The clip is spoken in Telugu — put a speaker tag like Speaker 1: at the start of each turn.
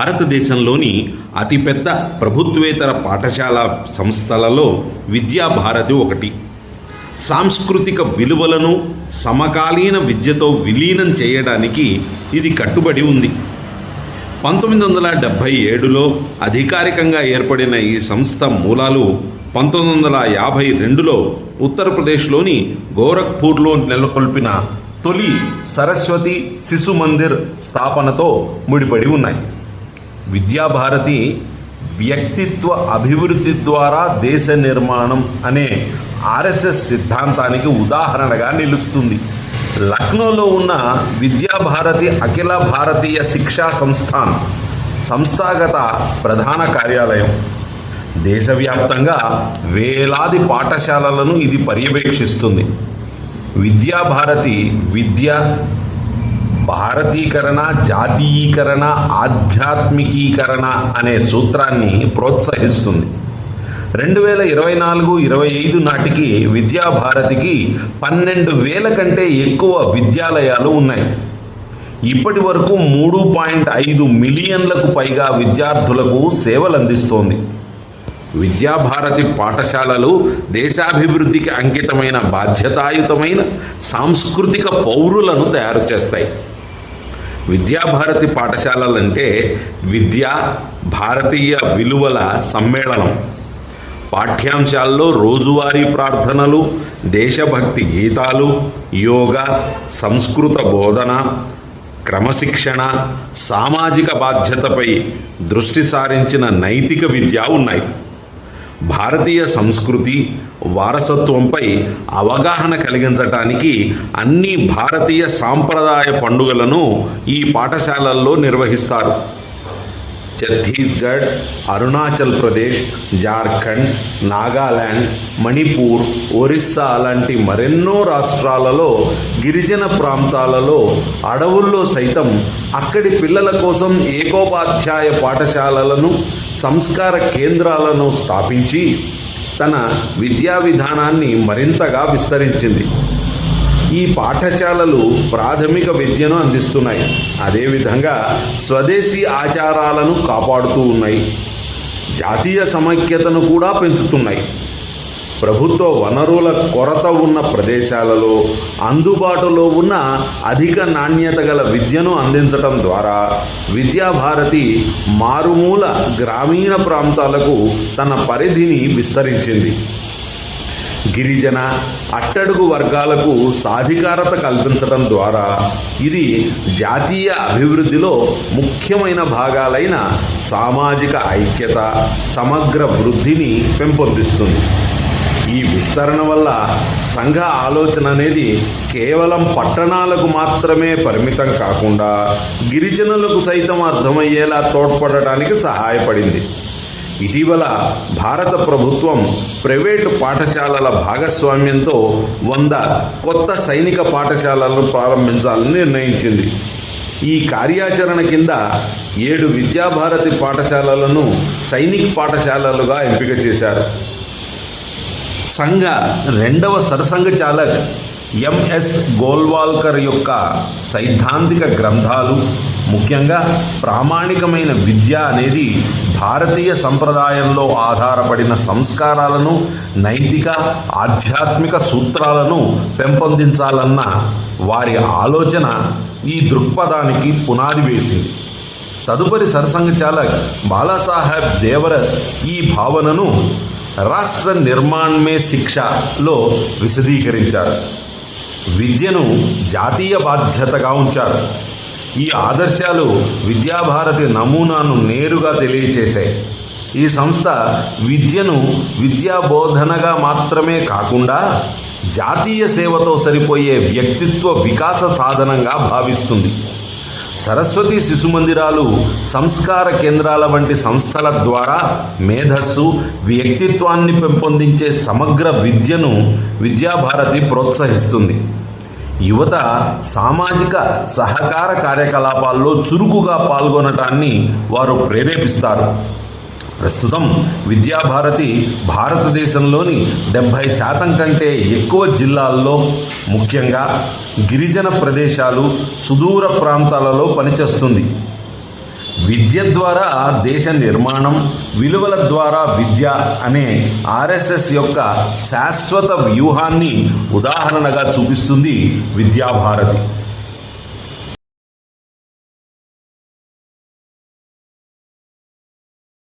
Speaker 1: భారతదేశంలోని అతిపెద్ద ప్రభుత్వేతర పాఠశాల సంస్థలలో విద్యాభారతి ఒకటి. సాంస్కృతిక విలువలను సమకాలీన విద్యతో విలీనం చేయడానికి ఇది కట్టుబడి ఉంది. పంతొమ్మిది వందల డెబ్భై ఏడులో అధికారికంగా ఏర్పడిన ఈ సంస్థ మూలాలు పంతొమ్మిది వందల యాభై రెండులో ఉత్తరప్రదేశ్లోని గోరఖ్పూర్లో నెలకొల్పిన తొలి సరస్వతి శిశు మందిర్ స్థాపనతో ముడిపడి ఉన్నాయి. విద్యాభారతి వ్యక్తిత్వ అభివృద్ధి ద్వారా దేశ నిర్మాణం అనే ఆర్ఎస్ఎస్ సిద్ధాంతానికి ఉదాహరణగా నిలుస్తుంది. లక్నోలో ఉన్న విద్యాభారతి అఖిల భారతీయ శిక్షా సంస్థాన్ సంస్థాగత ప్రధాన కార్యాలయం. దేశవ్యాప్తంగా వేలాది పాఠశాలలను ఇది పర్యవేక్షిస్తుంది. విద్యాభారతి విద్య భారతీకరణ జాతీయీకరణ ఆధ్యాత్మికీకరణ అనే సూత్రాన్ని ప్రోత్సహిస్తుంది. రెండు వేల ఇరవై నాలుగు ఇరవై ఐదు నాటికి విద్యాభారతికి పన్నెండు వేల కంటే ఎక్కువ విద్యాలయాలు ఉన్నాయి. ఇప్పటి వరకు మూడు పాయింట్ ఐదు మిలియన్లకు పైగా విద్యార్థులకు సేవలు అందిస్తోంది విద్యాభారతి పాఠశాలలు దేశాభివృద్ధికి అంకితమైన బాధ్యతాయుతమైన సాంస్కృతిక పౌరులను తయారు చేస్తాయి. విద్యాభారతి పాఠశాలలంటే విద్య భారతీయ విలువల సమ్మేళనం. పాఠ్యాంశాల్లో రోజువారీ ప్రార్థనలు దేశభక్తి గీతాలు యోగా సంస్కృత బోధన క్రమశిక్షణ సామాజిక బాధ్యతపై దృష్టి సారించిన నైతిక విద్య ఉన్నాయి. భారతీయ సంస్కృతి వారసత్వంపై అవగాహన కలిగించటానికి అన్ని భారతీయ సాంప్రదాయ పండుగలను ఈ పాఠశాలల్లో నిర్వహిస్తారు. ఛత్తీస్గఢ్ అరుణాచల్ ప్రదేశ్ జార్ఖండ్ నాగాల్యాండ్ మణిపూర్ ఒరిస్సా లాంటి మరెన్నో రాష్ట్రాలలో గిరిజన ప్రాంతాలలో అడవుల్లో సైతం అక్కడి పిల్లల కోసం ఏకోపాధ్యాయ పాఠశాలలను సంస్కార కేంద్రాలను స్థాపించి తన విద్యా విధానాన్ని మరింతగా విస్తరించింది. ఈ పాఠశాలలు ప్రాథమిక విద్యను అందిస్తున్నాయి. అదేవిధంగా స్వదేశీ ఆచారాలను కాపాడుతూ ఉన్నాయి. జాతీయ సమైక్యతను కూడా పెంచుతున్నాయి. ప్రభుత్వ వనరుల కొరత ఉన్న ప్రదేశాలలో అందుబాటులో ఉన్న అధిక నాణ్యత గల విద్యను అందించటం ద్వారా విద్యాభారతి మారుమూల గ్రామీణ ప్రాంతాలకు తన పరిధిని విస్తరించింది. గిరిజన అట్టడుగు వర్గాలకు సాధికారత కల్పించడం ద్వారా ఇది జాతీయ అభివృద్ధిలో ముఖ్యమైన భాగాలైన సామాజిక ఐక్యత సమగ్ర వృద్ధిని పెంపొందిస్తుంది. ఈ విస్తరణ వల్ల సంఘ ఆలోచన అనేది కేవలం పట్టణాలకు మాత్రమే పరిమితం కాకుండా గిరిజనులకు సైతం అర్థమయ్యేలా తోడ్పడటానికి సహాయపడింది. ఇటీవల భారత ప్రభుత్వం ప్రైవేటు పాఠశాలల భాగస్వామ్యంతో వంద కొత్త సైనిక పాఠశాలలను ప్రారంభించాలని నిర్ణయించింది. ఈ కార్యాచరణ కింద ఏడు విద్యాభారతి పాఠశాలలను సైనిక్ పాఠశాలలుగా ఎంపిక చేశారు. సంఘ రెండవ సరసంఘ చాలక్ ఎంఎస్ గోల్వాల్కర్ యొక్క సైద్ధాంతిక గ్రంథాలు ముఖ్యంగా ప్రామాణికమైన విద్య అనేది భారతీయ సంప్రదాయంలో ఆధారపడిన సంస్కారాలను నైతిక ఆధ్యాత్మిక సూత్రాలను పెంపొందించాలన్న వారి ఆలోచన ఈ దృక్పథానికి పునాది వేసింది. తదుపరి సరసంఘ చాలక్ బాలాసాహెబ్ దేవరస్ ఈ భావనను రాష్ట్ర నిర్మాణ్ మే శిక్షలో విశదీకరించారు. విద్యను జాతీయ బాధ్యతగా ఉంచారు. ఈ ఆదర్శాలు విద్యాభారతి నమూనాను నేరుగా తెలియచేశాయి. ఈ సంస్థ విద్యను విద్యాబోధనగా మాత్రమే కాకుండా జాతీయ సేవతో సరిపోయే వ్యక్తిత్వ వికాస సాధనంగా భావిస్తుంది. సరస్వతి శిశు మందిరాలు సంస్కార కేంద్రాల వంటి సంస్థల ద్వారా మేధస్సు వ్యక్తిత్వాన్ని పెంపొందించే సమగ్ర విద్యను విద్యాభారతి ప్రోత్సహిస్తుంది. యువత సామాజిక సహకార కార్యకలాపాల్లో చురుకుగా పాల్గొనటాన్ని వారు ప్రేరేపిస్తారు. ప్రస్తుతం విద్యాభారతి భారతదేశంలోని డెబ్భై శాతం కంటే ఎక్కువ జిల్లాల్లో ముఖ్యంగా గిరిజన ప్రదేశాలు సుదూర ప్రాంతాలలో పనిచేస్తుంది. విద్య ద్వారా దేశ నిర్మాణం విలువల ద్వారా విద్య అనే ఆర్ఎస్ఎస్ యొక్క శాశ్వత వ్యూహాన్ని ఉదాహరణగా చూపిస్తుంది విద్యాభారతి.